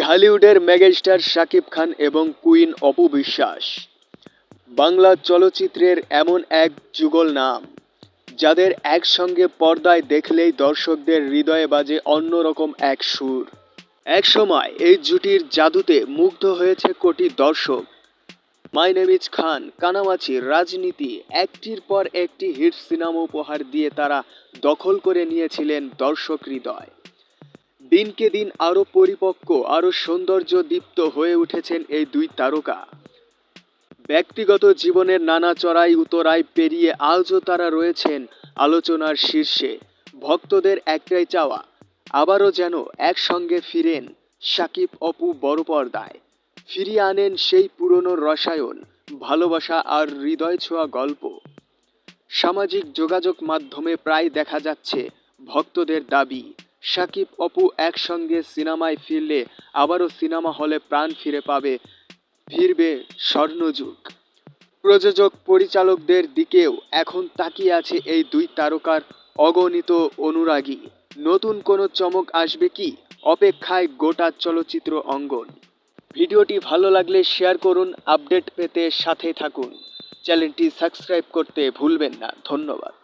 ঢালিউডের megastar Shakib Khan এবং queen Apu Biswas. Bangla চলচ্চিত্রের এমন এক যুগল নাম, যাদের একসঙ্গে পর্দায় দেখলেই দর্শকদের হৃদয়ে বাজে অন্যরকম এক সুর। এক সময় এই জুটির জাদুতে মুগ্ধ হয়েছে কোটি দর্শক। মাই খান, কানামাছি, রাজনীতি, একটির পর একটি হিট সিনেমা উপহার দিয়ে তারা দখল করে নিয়েছিলেন দর্শক হৃদয়। দিনকে দিন আরও পরিপক্ক, আরও সৌন্দর্য দীপ্ত হয়ে উঠেছেন এই দুই তারকা। ব্যক্তিগত জীবনের নানা চড়াই উতরাই পেরিয়ে আজও তারা রয়েছেন আলোচনার শীর্ষে। ভক্তদের একটাই চাওয়া, আবারও যেন একসঙ্গে ফিরেন সাকিব অপু বড় পর্দায় ফিরিয়ে আনেন সেই পুরনো রসায়ন, ভালোবাসা আর হৃদয় ছোঁয়া গল্প। সামাজিক যোগাযোগ মাধ্যমে প্রায় দেখা যাচ্ছে ভক্তদের দাবি সাকিব অপু একসঙ্গে সিনেমায় ফিরলে আবারও সিনেমা হলে প্রাণ ফিরে পাবে, ফিরবে স্বর্ণযুগ প্রযোজক পরিচালকদের দিকেও এখন তাকিয়ে আছে এই দুই তারকার অগণিত অনুরাগী। নতুন কোনো চমক আসবে কি? অপেক্ষায় গোটা চলচ্চিত্র অঙ্গন। ভিডিওটি ভালো লাগলে শেয়ার করুন, আপডেট পেতে সাথে থাকুন। চ্যানেলটি সাবস্ক্রাইব করতে ভুলবেন না। ধন্যবাদ।